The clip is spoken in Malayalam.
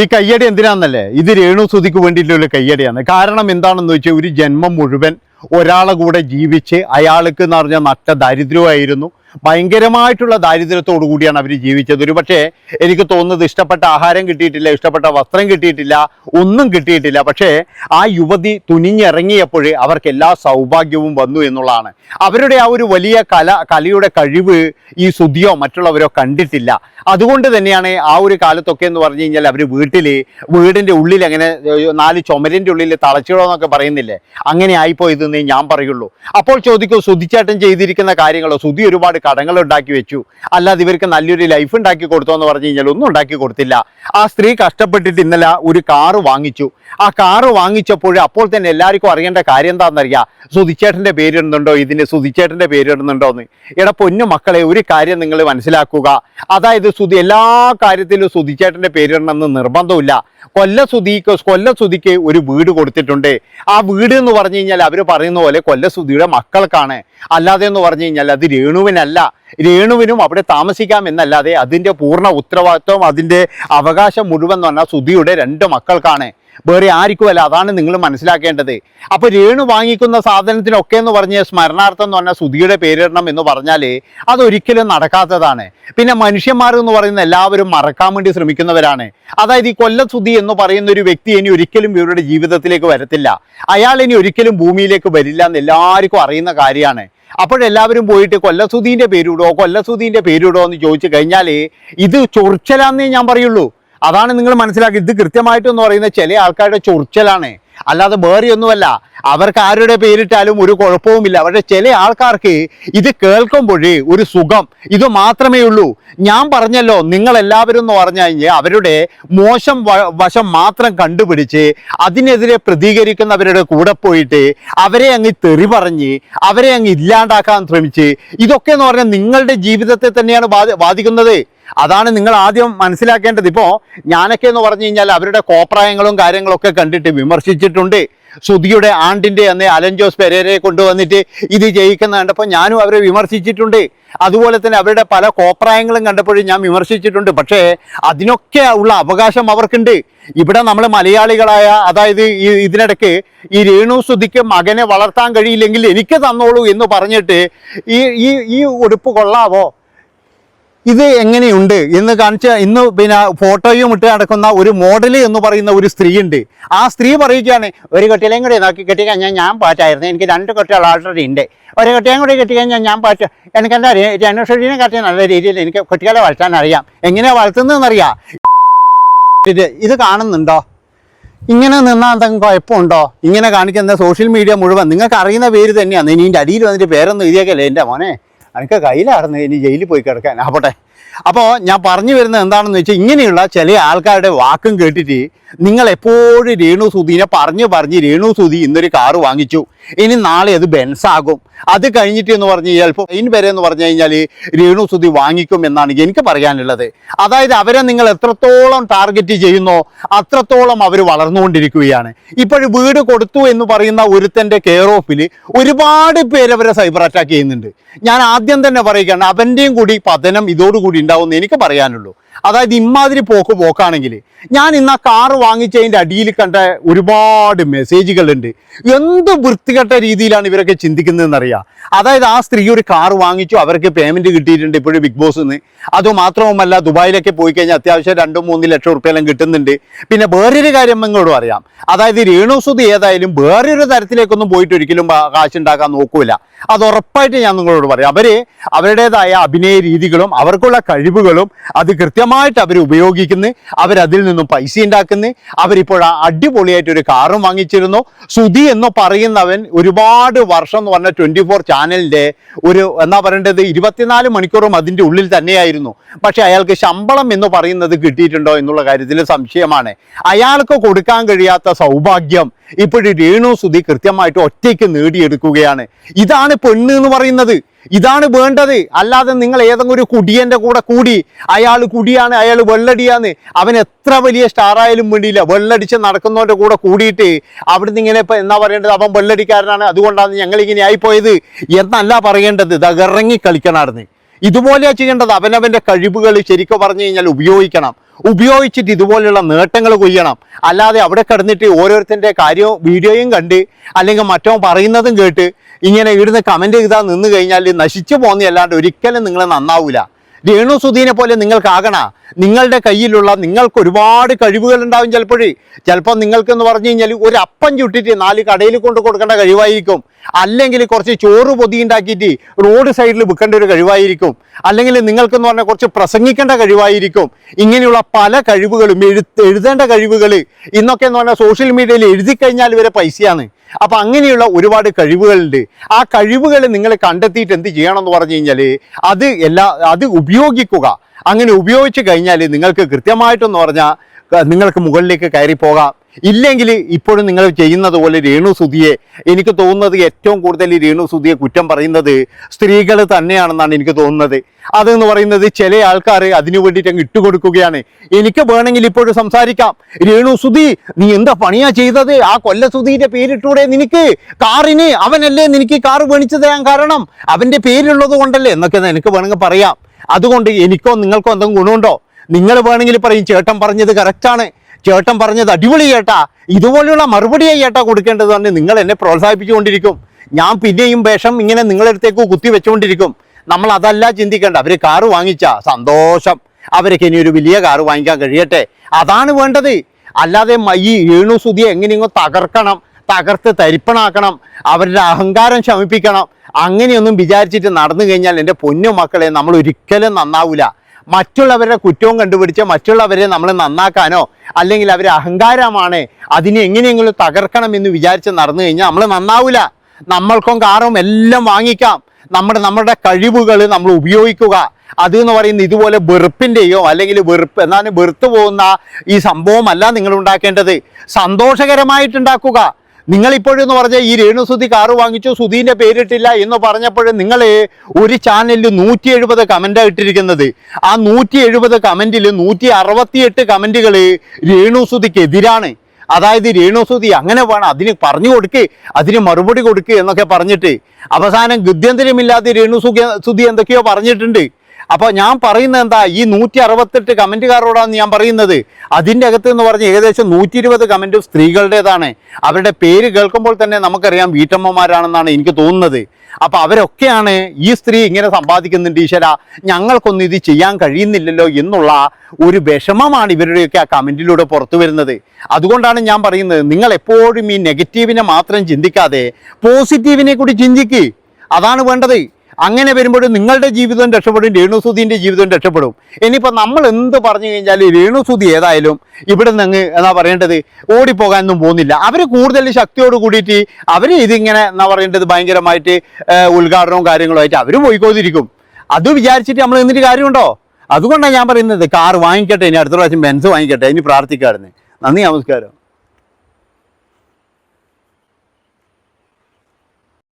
ഈ കയ്യടി എന്തിനാന്നല്ലേ? ഇത് രേണു സുതിക്ക് വേണ്ടിയിട്ടുള്ള കയ്യടിയാണ്. കാരണം എന്താണെന്ന് വെച്ചാൽ ഒരു ജന്മം മുഴുവൻ ഒരാളെ കൂടെ ജീവിച്ച് അയാൾക്ക് എന്ന് പറഞ്ഞാൽ നട്ട ദരിദ്രമായിരുന്നു ഭയങ്കരമായിട്ടുള്ള ദാരിദ്ര്യത്തോടു കൂടിയാണ് അവർ ജീവിച്ചത്. ഒരു പക്ഷേ എനിക്ക് തോന്നുന്നത് ഇഷ്ടപ്പെട്ട ആഹാരം കിട്ടിയിട്ടില്ല ഇഷ്ടപ്പെട്ട വസ്ത്രം കിട്ടിയിട്ടില്ല ഒന്നും കിട്ടിയിട്ടില്ല. പക്ഷേ ആ യുവതി തുനിഞ്ഞിറങ്ങിയപ്പോഴേ അവർക്ക് എല്ലാ സൗഭാഗ്യവും വന്നു എന്നുള്ളതാണ്. അവരുടെ ആ ഒരു വലിയ കല കലയുടെ കഴിവ് ഈ സുതിയോ മറ്റുള്ളവരോ കണ്ടിട്ടില്ല. അതുകൊണ്ട് തന്നെയാണ് ആ ഒരു കാലത്തൊക്കെ എന്ന് പറഞ്ഞു കഴിഞ്ഞാൽ അവർ വീട്ടിൽ വീടിന്റെ ഉള്ളിൽ അങ്ങനെ നാല് ചുമരിന്റെ ഉള്ളിൽ തളച്ചിടോ എന്നൊക്കെ പറയുന്നില്ലേ? അങ്ങനെ ആയിപ്പോയതെന്നേ ഞാൻ പറയുള്ളൂ. അപ്പോൾ ചോദിക്കൂ സുതിച്ചേട്ടൻ ചെയ്തിരിക്കുന്ന കാര്യങ്ങളോ? സുതി ഒരുപാട് കടങ്ങൾ ഉണ്ടാക്കി വെച്ചു. അല്ലാതെ ഇവർക്ക് നല്ലൊരു ലൈഫ് ഉണ്ടാക്കി കൊടുത്തോ എന്ന് പറഞ്ഞു കഴിഞ്ഞാൽ ഒന്നും ഉണ്ടാക്കി കൊടുത്തില്ല. ആ സ്ത്രീ കഷ്ടപ്പെട്ടിട്ട് ഇന്നലെ ഒരു കാറ് വാങ്ങിച്ചു. ആ കാറ് വാങ്ങിച്ചപ്പോൾ അപ്പോൾ തന്നെ എല്ലാവർക്കും അറിയേണ്ട കാര്യം എന്താണെന്നറിയാം? സുതിച്ചേട്ടന്റെ പേരിടുന്നുണ്ടോ ഇതിന് സുതിച്ചേട്ടന്റെ പേരിടുന്നുണ്ടോ എന്ന്. എടാ പൊന്നു മക്കളെ ഒരു കാര്യം നിങ്ങൾ മനസ്സിലാക്കുക. അതായത് സുതി എല്ലാ കാര്യത്തിലും സുതിച്ചേട്ടന്റെ പേരിടണമെന്ന് നിർബന്ധമില്ല. കൊല്ല സുതിക്ക് കൊല്ല സുതിക്ക് ഒരു വീട് കൊടുത്തിട്ടുണ്ട്. ആ വീട് എന്ന് പറഞ്ഞു കഴിഞ്ഞാൽ അവർ പറയുന്ന പോലെ കൊല്ല സുതിയുടെ മക്കൾക്കാണ്. അല്ലാതെ എന്ന് പറഞ്ഞു കഴിഞ്ഞാൽ അത് രേണുവിനല്ല. രേണുവിനും അവിടെ താമസിക്കാം എന്നല്ലാതെ അതിന്റെ പൂർണ ഉത്തരവാദിത്വം അതിന്റെ അവകാശം മുഴുവൻ എന്ന് പറഞ്ഞാൽ സുധിയുടെ രണ്ട് മക്കൾക്കാണ്. വേറെ ആർക്കുമല്ല. അതാണ് നിങ്ങൾ മനസ്സിലാക്കേണ്ടത്. അപ്പോൾ രേണു വാങ്ങിക്കുന്ന സാധനത്തിനൊക്കെ എന്ന് പറഞ്ഞ സ്മരണാർത്ഥം എന്ന് പറഞ്ഞാൽ സുധിയുടെ പേരിടണം എന്ന് പറഞ്ഞാൽ അതൊരിക്കലും നടക്കാത്തതാണ്. പിന്നെ മനുഷ്യന്മാർ എന്ന് പറയുന്ന എല്ലാവരും മറക്കാൻ വേണ്ടി ശ്രമിക്കുന്നവരാണ്. അതായത് ഈ കൊല്ലം സുധി എന്ന് പറയുന്ന ഒരു വ്യക്തി ഇനി ഒരിക്കലും ഇവരുടെ ജീവിതത്തിലേക്ക് വരത്തില്ല. അയാൾ ഇനി ഒരിക്കലും ഭൂമിയിലേക്ക് വരില്ല എന്ന് എല്ലാവർക്കും അറിയുന്ന കാര്യമാണ്. അപ്പോഴെല്ലാവരും പോയിട്ട് കൊല്ലസുധീന്റെ പേരിടോ കൊല്ലസുധീന്റെ പേരിടോ എന്ന് ചോദിച്ചു കഴിഞ്ഞാൽ ഇത് ചൊറിച്ചലാന്നേ ഞാൻ പറയുള്ളൂ. അതാണ് നിങ്ങൾ മനസ്സിലാക്കി. ഇത് കൃത്യമായിട്ട് എന്ന് പറയുന്നത് ചില ആൾക്കാരുടെ ചൊറിച്ചലാണ്. അല്ലാതെ വേറെ ഒന്നുമല്ല അവർക്ക് ആരുടെ പേരിട്ടാലും ഒരു കുഴപ്പവുമില്ല. പക്ഷെ ചില ആൾക്കാർക്ക് ഇത് കേൾക്കുമ്പോഴേ ഒരു സുഖം. ഇത് മാത്രമേ ഉള്ളൂ. ഞാൻ പറഞ്ഞല്ലോ നിങ്ങൾ എല്ലാവരും എന്ന് പറഞ്ഞു കഴിഞ്ഞാൽ അവരുടെ മോശം വശം മാത്രം കണ്ടുപിടിച്ച് അതിനെതിരെ പ്രതികരിക്കുന്നവരുടെ കൂടെ പോയിട്ട് അവരെ അങ്ങ് തെറി പറഞ്ഞ് അവരെ അങ്ങ് ഇല്ലാണ്ടാക്കാൻ ശ്രമിച്ച് ഇതൊക്കെ എന്ന് പറഞ്ഞാൽ നിങ്ങളുടെ ജീവിതത്തെ തന്നെയാണ് ബാധ ബാധിക്കുന്നത്. അതാണ് നിങ്ങൾ ആദ്യം മനസ്സിലാക്കേണ്ടത്. ഇപ്പോൾ ഞാനൊക്കെ എന്ന് പറഞ്ഞു കഴിഞ്ഞാൽ അവരുടെ കോപ്രായങ്ങളും കാര്യങ്ങളൊക്കെ കണ്ടിട്ട് വിമർശിച്ചിട്ടുണ്ട്. സുധിയുടെ ആണ്ടിന്റെ അന്ന് അലൻ ജോസ് കൊണ്ടുവന്നിട്ട് ഇത് ജയിക്കുന്ന കണ്ടപ്പോൾ ഞാനും അവരെ വിമർശിച്ചിട്ടുണ്ട്. അതുപോലെ തന്നെ അവരുടെ പല കോപ്രായങ്ങളും കണ്ടപ്പോഴും ഞാൻ വിമർശിച്ചിട്ടുണ്ട്. പക്ഷേ അതിനൊക്കെ ഉള്ള അവകാശം അവർക്കുണ്ട്. ഇവിടെ നമ്മൾ മലയാളികളായ അതായത് ഈ ഇതിനിടയ്ക്ക് ഈ രേണു സുധിക്ക് മകനെ വളർത്താൻ കഴിയില്ലെങ്കിൽ എനിക്ക് തന്നോളൂ എന്ന് പറഞ്ഞിട്ട് ഈ ഈ ഈ ഉടുപ്പ് കൊള്ളാവോ? ഇത് എങ്ങനെയുണ്ട് എന്ന് കാണിച്ച ഇന്ന് പിന്നെ ഫോട്ടോയും ഇട്ട് നടക്കുന്ന ഒരു മോഡൽ എന്ന് പറയുന്ന ഒരു സ്ത്രീ ഉണ്ട് ആ സ്ത്രീ പറയുകയാണ് ഒരു കുട്ടികളെയും കൂടി നോക്കി കെട്ടിക്കഴിഞ്ഞാൽ ഞാൻ പാറ്റായിരുന്നു. എനിക്ക് രണ്ട് കുട്ടികൾ ആൾറെഡി ഉണ്ട്. ഒരു കുട്ടിയും കൂടി കെട്ടിക്കഴിഞ്ഞാൽ ഞാൻ പാറ്റ. എനിക്ക് എന്താ അറിയാം? രണ്ടുഷീനെ കാട്ടി നല്ല രീതിയിൽ എനിക്ക് കുട്ടികളെ വളർത്താൻ അറിയാം. എങ്ങനെയാണ് വളർത്തുന്നതെന്നറിയാം? ഇത് ഇത് കാണുന്നുണ്ടോ? ഇങ്ങനെ നിന്നാൽ എന്തെങ്കിലും കുഴപ്പമുണ്ടോ? ഇങ്ങനെ കാണിക്കുന്ന സോഷ്യൽ മീഡിയ മുഴുവൻ. നിങ്ങൾക്ക് അറിയുന്ന പേര് തന്നെയാണ്. ഇനി ഇതിന്റെ അടിയിൽ വന്നിട്ട് പേരൊന്നും എഴുതിയേക്കല്ലേ എന്റെ മോനെ? എനിക്ക് കയ്യിലായിരുന്നു ഇനി ജയിലിൽ പോയി കിടക്കാൻ. ആവട്ടെ അപ്പോൾ ഞാൻ പറഞ്ഞു വരുന്നത് എന്താണെന്ന് വെച്ചാൽ ഇങ്ങനെയുള്ള ചില ആൾക്കാരുടെ വാക്കും കേട്ടിട്ട് നിങ്ങൾ എപ്പോഴും രേണു സുധീനെ പറഞ്ഞു പറഞ്ഞ് രേണു സുധി ഇന്നൊരു കാറ് വാങ്ങിച്ചു. ഇനി നാളെ അത് ബെൻസാകും അത് കഴിഞ്ഞിട്ട് എന്ന് പറഞ്ഞു ഇപ്പോൾ ഇനി വരെ എന്ന് പറഞ്ഞു കഴിഞ്ഞാൽ രേണു സുധി വാങ്ങിക്കും എന്നാണ് എനിക്ക് പറയാനുള്ളത്. അതായത് അവരെ നിങ്ങൾ എത്രത്തോളം ടാർഗറ്റ് ചെയ്യുന്നോ അത്രത്തോളം അവർ വളർന്നുകൊണ്ടിരിക്കുകയാണ്. ഇപ്പോഴും വീട് കൊടുത്തു എന്ന് പറയുന്ന ഒരുത്തന്റെ കെയർ ഓഫിൽ ഒരുപാട് പേര് അവരെ സൈബർ അറ്റാക്ക് ചെയ്യുന്നുണ്ട്. ഞാൻ ആദ്യം തന്നെ പറയുകയാണ് അവന്റെയും കൂടി പതനം ഇതോടുകൂടി ഉണ്ടാവുമെന്ന് എനിക്ക് പറയാനുള്ളൂ. അതായത് ഇമാതിരി പോക്ക് പോക്കാണെങ്കിൽ ഞാൻ ഇന്ന് ആ കാറ് വാങ്ങിച്ചതിന്റെ അടിയിൽ കണ്ട ഒരുപാട് മെസ്സേജുകളുണ്ട് എന്ത് വൃത്തികെട്ട രീതിയിലാണ് ഇവരൊക്കെ ചിന്തിക്കുന്നതെന്നറിയാം. അതായത് ആ സ്ത്രീ ഒരു കാറ് വാങ്ങിച്ചു അവർക്ക് പേയ്മെന്റ് കിട്ടിയിട്ടുണ്ട് ഇപ്പോഴും ബിഗ് ബോസ് നിന്ന്. അതുമാത്രവുമല്ല ദുബായിലൊക്കെ പോയി കഴിഞ്ഞാൽ അത്യാവശ്യം രണ്ടും മൂന്ന് ലക്ഷം റുപ്യെല്ലാം കിട്ടുന്നുണ്ട്. പിന്നെ വേറൊരു കാര്യം നിങ്ങളോട് അറിയാം. അതായത് രേണുസുതി ഏതായാലും വേറൊരു തരത്തിലേക്കൊന്നും പോയിട്ട് ഒരിക്കലും കാശുണ്ടാക്കാൻ നോക്കൂല. അത് ഉറപ്പായിട്ട് ഞാൻ നിങ്ങളോട് പറയാം. അവർ അവരുടേതായ അഭിനയ രീതികളും അവർക്കുള്ള കഴിവുകളും അത് കൃത്യമായിട്ട് അവർ ഉപയോഗിക്കുന്നു അവരതിൽ നിന്നും പൈസ ഉണ്ടാക്കുന്നു അവരിപ്പോൾ അടിപൊളിയായിട്ട് ഒരു കാറും വാങ്ങിച്ചിരുന്നു. സുധി എന്ന് പറയുന്നവൻ ഒരുപാട് വർഷം എന്ന് പറഞ്ഞ ട്വന്റി ഫോർ ചാനലിന്റെ ഒരു എന്നാ പറയേണ്ടത് ഇരുപത്തിനാല് മണിക്കൂറും അതിന്റെ ഉള്ളിൽ തന്നെയായിരുന്നു. പക്ഷേ അയാൾക്ക് ശമ്പളം എന്ന് പറയുന്നത് കിട്ടിയിട്ടുണ്ടോ എന്നുള്ള കാര്യത്തിൽ സംശയമാണ്. അയാൾക്ക് കൊടുക്കാൻ കഴിയാത്ത സൗഭാഗ്യം ഇപ്പോഴും രേണു സുധി കൃത്യമായിട്ട് ഒറ്റയ്ക്ക് നേടിയെടുക്കുകയാണ്. ഇതാണ് പെണ്ണ് എന്ന് പറയുന്നത്. ഇതാണ് വേണ്ടത്. അല്ലാതെ നിങ്ങൾ ഏതെങ്കിലും ഒരു കുടിയന്റെ കൂടെ കൂടി അയാൾ കുടിയാണ് അയാൾ വെള്ളടിയാന്ന് അവൻ എത്ര വലിയ സ്റ്റാറായാലും വേണ്ടിയില്ല. വെള്ളടിച്ച് നടക്കുന്നവന്റെ കൂടെ കൂടിയിട്ട് അവിടുന്ന് ഇങ്ങനെ ഇപ്പം എന്നാ പറയേണ്ടത്? അവൻ വെള്ളടിക്കാരനാണ്. അതുകൊണ്ടാണ് ഞങ്ങളിങ്ങനെ ആയിപ്പോയത്. എന്നല്ല പറയേണ്ടത്. ഇറങ്ങി കളിക്കണമായിരുന്നു ഇതുപോലെയാ ചെയ്യേണ്ടത്. അവനവന്റെ കഴിവുകൾ ശരിക്കും പറഞ്ഞു കഴിഞ്ഞാൽ ഉപയോഗിക്കണം. ഉപയോഗിച്ചിട്ട് ഇതുപോലെയുള്ള നേട്ടങ്ങൾ കൊയ്യണം. അല്ലാതെ അവിടെ കിടന്നിട്ട് ഓരോരുത്തരുടെ കാര്യവും വീഡിയോയും കണ്ട് അല്ലെങ്കിൽ മറ്റോ പറയുന്നതും കേട്ട് ഇങ്ങനെ ഇവിടുന്ന് കമന്റ് ചെയ്താൽ നിന്ന് കഴിഞ്ഞാൽ നശിച്ചു പോകുന്നതല്ലാണ്ട് ഒരിക്കലും നിങ്ങൾ നന്നാവൂല. രേണു സുധീനെ പോലെ നിങ്ങൾക്കാകണ. നിങ്ങളുടെ കയ്യിലുള്ള നിങ്ങൾക്ക് ഒരുപാട് കഴിവുകൾ ഉണ്ടാവും ചിലപ്പോഴേ. ചിലപ്പോൾ നിങ്ങൾക്കെന്ന് പറഞ്ഞു കഴിഞ്ഞാൽ ഒരു അപ്പം ചുട്ടിട്ട് നാല് കടയിൽ കൊണ്ട് കൊടുക്കേണ്ട കഴിവായിരിക്കും. അല്ലെങ്കിൽ കുറച്ച് ചോറ് പൊതി ഉണ്ടാക്കിയിട്ട് റോഡ് സൈഡിൽ വിൽക്കേണ്ട ഒരു കഴിവായിരിക്കും. അല്ലെങ്കിൽ നിങ്ങൾക്കെന്ന് പറഞ്ഞാൽ കുറച്ച് പ്രസംഗിക്കേണ്ട കഴിവായിരിക്കും. ഇങ്ങനെയുള്ള പല കഴിവുകളും എഴുത്ത് എഴുതേണ്ട കഴിവുകൾ ഇന്നൊക്കെ എന്ന് പറഞ്ഞാൽ സോഷ്യൽ മീഡിയയിൽ എഴുതി കഴിഞ്ഞാൽ വരെ പൈസയാണ്. അപ്പൊ അങ്ങനെയുള്ള ഒരുപാട് കഴിവുകളുണ്ട്. ആ കഴിവുകൾ നിങ്ങൾ കണ്ടെത്തിയിട്ട് എന്ത് ചെയ്യണം എന്ന് പറഞ്ഞു കഴിഞ്ഞാൽ അത് എല്ലാ അത് ഉപയോഗിക്കുക. അങ്ങനെ ഉപയോഗിച്ച് കഴിഞ്ഞാൽ നിങ്ങൾക്ക് കൃത്യമായിട്ടെന്ന് പറഞ്ഞാൽ നിങ്ങൾക്ക് മുകളിലേക്ക് കയറി പോകാം. ഇല്ലെങ്കിൽ ഇപ്പോഴും നിങ്ങൾ ചെയ്യുന്നത് പോലെ രേണു സുധിയെ എനിക്ക് തോന്നുന്നത് ഏറ്റവും കൂടുതൽ രേണു സുധിയെ കുറ്റം പറയുന്നത് സ്ത്രീകൾ തന്നെയാണെന്നാണ് എനിക്ക് തോന്നുന്നത്. അതെന്ന് പറയുന്നത് ചില ആൾക്കാർ അതിനു വേണ്ടിയിട്ട് അങ്ങ് ഇട്ടുകൊടുക്കുകയാണ്. എനിക്ക് വേണമെങ്കിൽ ഇപ്പോഴും സംസാരിക്കാം. രേണു സുധി നീ എന്താ പണിയാ ചെയ്തത്? ആ കൊല്ല സുധീന്റെ പേരിട്ടൂടെ നിനക്ക്? കാറിന് അവനല്ലേ നിനക്ക് കാർ വേണിച്ചു തരാൻ കാരണം? അവന്റെ പേരുള്ളത് കൊണ്ടല്ലേ? എന്നൊക്കെ എനിക്ക് വേണമെങ്കിൽ പറയാം. അതുകൊണ്ട് എനിക്കോ നിങ്ങൾക്കോ എന്തെങ്കിലും ഗുണമുണ്ടോ? നിങ്ങൾ വേണമെങ്കിൽ പറയും ചേട്ടൻ പറഞ്ഞത് കറക്റ്റാണ് ചേട്ടൻ പറഞ്ഞത് അടിപൊളി ചേട്ടാ. ഇതുപോലെയുള്ള മറുപടിയായി ചേട്ടാ കൊടുക്കേണ്ടത് തന്നെ നിങ്ങൾ എന്നെ പ്രോത്സാഹിപ്പിച്ചുകൊണ്ടിരിക്കും. ഞാൻ പിന്നെയും വേഷം ഇങ്ങനെ നിങ്ങളടുത്തേക്ക് കുത്തി വെച്ചുകൊണ്ടിരിക്കും. നമ്മൾ അതല്ല ചിന്തിക്കേണ്ട. അവർ കാറ് വാങ്ങിച്ച. സന്തോഷം. അവരൊക്കെ ഇനി ഒരു വലിയ കാറ് വാങ്ങിക്കാൻ കഴിയട്ടെ. അതാണ് വേണ്ടത്. അല്ലാതെ ഈ ഏണു സുതിയെ എങ്ങനെയെങ്കിലും തകർക്കണം. തകർത്ത് തരിപ്പണാക്കണം. അവരുടെ അഹങ്കാരം ശമിപ്പിക്കണം. അങ്ങനെയൊന്നും വിചാരിച്ചിട്ട് നടന്നു കഴിഞ്ഞാൽ എന്റെ പൊന്നു മക്കളെ നമ്മൾ ഒരിക്കലും നന്നാവൂല. മറ്റുള്ളവരുടെ കുറ്റവും കണ്ടുപിടിച്ച് മറ്റുള്ളവരെ നമ്മൾ നന്നാക്കാനോ അല്ലെങ്കിൽ അവരെ അഹങ്കാരമാണ് അതിനെ എങ്ങനെയെങ്കിലും തകർക്കണം എന്ന് വിചാരിച്ച് നടന്നു കഴിഞ്ഞാൽ നമ്മൾ നന്നാവില്ല നമ്മൾക്കും കാറും എല്ലാം വാങ്ങിക്കാം. നമ്മുടെ നമ്മുടെ കഴിവുകൾ നമ്മൾ ഉപയോഗിക്കുക. അത് എന്ന് പറയുന്നത് ഇതുപോലെ വെറുപ്പിന്റെയോ അല്ലെങ്കിൽ വെറുപ്പ് എന്താണ് വെറുത്തു പോകുന്ന ഈ സംഭവമല്ല നിങ്ങൾ ഉണ്ടാക്കേണ്ടത്. സന്തോഷകരമായിട്ടുണ്ടാക്കുക. നിങ്ങൾ ഇപ്പോഴെന്ന് പറഞ്ഞാൽ ഈ രേണുസുതി കാറ് വാങ്ങിച്ചു സുധീന്റെ പേരിട്ടില്ല എന്ന് പറഞ്ഞപ്പോൾ നിങ്ങൾ ഒരു ചാനലിൽ നൂറ്റി എഴുപത് കമന്റാണ് ഇട്ടിരിക്കുന്നത്. ആ നൂറ്റി എഴുപത് കമന്റിൽ നൂറ്റി അറുപത്തിയെട്ട് കമന്റുകൾ രേണുസുതിക്കെതിരാണ്. അതായത് രേണുസുതി അങ്ങനെ വേണം അതിന് പറഞ്ഞു കൊടുക്ക് അതിന് മറുപടി കൊടുക്ക് എന്നൊക്കെ പറഞ്ഞിട്ട്. അവസാനം ഗദ്യന്തരമില്ലാതെ രേണുസുഖ സുതി എന്തൊക്കെയോ പറഞ്ഞിട്ടുണ്ട്. അപ്പോൾ ഞാൻ പറയുന്നത് എന്താ ഈ നൂറ്റി അറുപത്തെട്ട് കമന്റുകാരോടാണ് ഞാൻ പറയുന്നത്. അതിന്റെ അകത്ത് എന്ന് പറഞ്ഞ് ഏകദേശം നൂറ്റി ഇരുപത് കമന്റും സ്ത്രീകളുടേതാണ്. അവരുടെ പേര് കേൾക്കുമ്പോൾ തന്നെ നമുക്കറിയാം വീട്ടമ്മമാരാണെന്നാണ് എനിക്ക് തോന്നുന്നത്. അപ്പോൾ അവരൊക്കെയാണ് ഈ സ്ത്രീ ഇങ്ങനെ സമ്പാദിക്കുന്നുണ്ട് ഈശ്വര ഞങ്ങൾക്കൊന്നും ഇത് ചെയ്യാൻ കഴിയുന്നില്ലല്ലോ എന്നുള്ള ഒരു വിഷമമാണ് ഇവരുടെയൊക്കെ ആ കമന്റിലൂടെ പുറത്തു വരുന്നത്. അതുകൊണ്ടാണ് ഞാൻ പറയുന്നത് നിങ്ങൾ എപ്പോഴും ഈ നെഗറ്റീവിനെ മാത്രം ചിന്തിക്കാതെ പോസിറ്റീവിനെ കൂടി ചിന്തിക്ക്. അതാണ് വേണ്ടത്. അങ്ങനെ വരുമ്പോൾ നിങ്ങളുടെ ജീവിതം രക്ഷപ്പെടും രേണുസുതിന്റെ ജീവിതം രക്ഷപ്പെടും. ഇനിയിപ്പോൾ നമ്മൾ എന്ത് പറഞ്ഞു കഴിഞ്ഞാൽ രേണുസുതി ഏതായാലും ഇവിടെ നിന്ന് അങ്ങ് എന്നാ പറയേണ്ടത് ഓടിപ്പോകാനൊന്നും പോകുന്നില്ല. അവർ കൂടുതൽ ശക്തിയോട് കൂടിയിട്ട് അവർ ഇതിങ്ങനെ എന്നാ പറയേണ്ടത് ഭയങ്കരമായിട്ട് ഉദ്ഘാടനവും ഉദ്ഘാടനവും കാര്യങ്ങളുമായിട്ട് അവർ പോയിക്കോതിരിക്കും. അത് വിചാരിച്ചിട്ട് നമ്മൾ എന്നിട്ട് കാര്യമുണ്ടോ? അതുകൊണ്ടാണ് ഞാൻ പറയുന്നത് കാർ വാങ്ങിക്കട്ടെ ഇനി അടുത്ത പ്രാവശ്യം ബെൻസ് വാങ്ങിക്കട്ടെ ഇനി പ്രാർത്ഥിക്കാറുണ്ട് നന്ദി നമസ്കാരം.